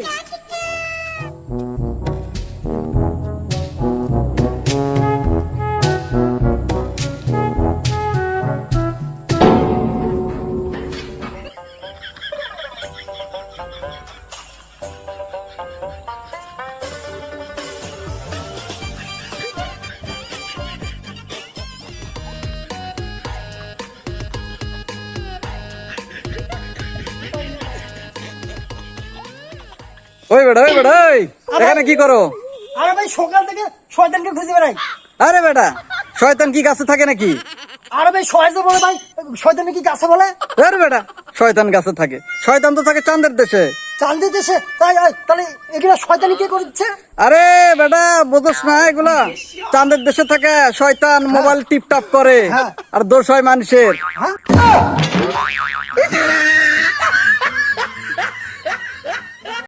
い老、どこ？ওই বেটা ওই বেটা ওই। এখানে কি করো? আরে ভাই সকাল থেকে শয়তানকে খুঁজে বেড়াই। আরে বেটা শয়তান কি গাছে থাকে নাকি? আরে ভাই শয়তান বলে ভাই শয়তান কি গাছে বলে? আরে বেটা শয়তান গাছে থাকে। শয়তান তো থাকে চাঁদের দেশে। চাঁদের দেশে? তাই তাহলে এগুলা শয়তানি কে করছে? আরে বেটা বোঝস না এগুলা। চাঁদের দেশে থাকে শয়তান মোবাইল টিপ টাপ করে হ্যাঁ। আর দোষ হয় মানুষের। হ্যাঁ।